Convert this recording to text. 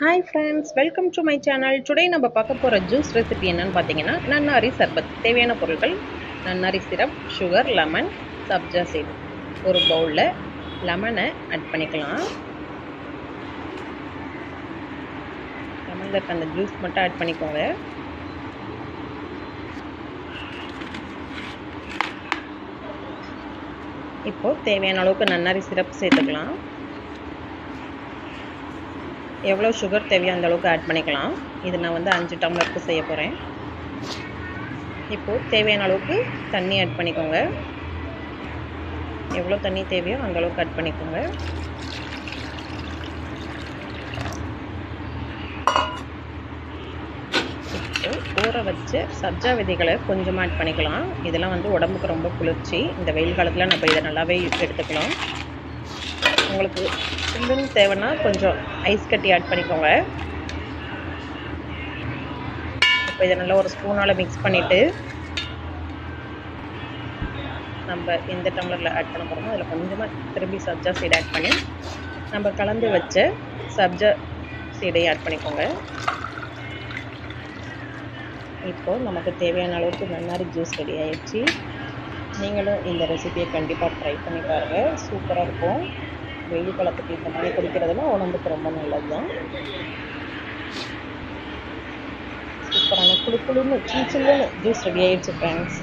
Hi friends welcome to my channel today நம்ம பார்க்க போகிற ஜூஸ் ரெசிபி என்னன்னு பார்த்தீங்கன்னா நன்னாரி சர்பத். தேவையான பொருட்கள் நன்னாரி சிரப் சுகர் லெமன் சப்ஜா சீட் ஒரு பவுலில் லெமனை ஆட் பண்ணிக்கலாம். லெமனில் இருக்க அந்த ஜூஸ் மட்டும் ஆட் பண்ணிக்கோங்க. இப்போது தேவையான அளவுக்கு நன்னாரி சிரப் சேர்த்துக்கலாம். எவ்வளோ சுகர் தேவையோ அந்த அளவுக்கு ஆட் பண்ணிக்கலாம். இது நான் வந்து அஞ்சு டம்ளருக்கு செய்ய போகிறேன் இப்போது தேவையான அளவுக்கு தண்ணி ஆட் பண்ணிக்கோங்க. எவ்வளோ தண்ணி தேவையோ அந்த அளவுக்கு ஆட் பண்ணிக்கோங்க. ஊற வச்சு சப்ஜா விதைகளை கொஞ்சமாக ஆட் பண்ணிக்கலாம். இதெல்லாம் வந்து உடம்புக்கு ரொம்ப குளிர்ச்சி. இந்த வெயில் காலத்தில் நம்ம இதை நல்லாவே எடுத்துக்கலாம். உங்களுக்கு சில்லுன்னு தேவைன்னா கொஞ்சம் ஐஸ் கட்டி ஆட் பண்ணிக்கோங்க. இப்போ இதை நல்லா ஒரு ஸ்பூனால் மிக்ஸ் பண்ணிவிட்டு நம்ம எந்த டம்ளரில் ஆட் பண்ண போகிறோமோ அதில் கொஞ்சமாக திரும்பி சப்ஜா சீடை ஆட் பண்ணி நம்ம கலந்து வச்ச சப்ஜா சீடை ஆட் பண்ணிக்கோங்க. இப்போது நமக்கு தேவையான அளவுக்கு நன்னாரி ஜூஸ் ரெடி ஆயிடுச்சு. நீங்களும் இந்த ரெசிபியை கண்டிப்பாக ட்ரை பண்ணி பாருங்கள் சூப்பராக இருக்கும். வெயில் காலத்துக்கு இந்த மாதிரி குடிக்கிறதுலாம் உடம்புக்கு ரொம்ப நல்லது தான் சூப்பரான குழு குழுன்னு சின்ன சின்ன ஜூஸ் ரெடி ஆயிடுச்சு ஃப்ரெண்ட்ஸ்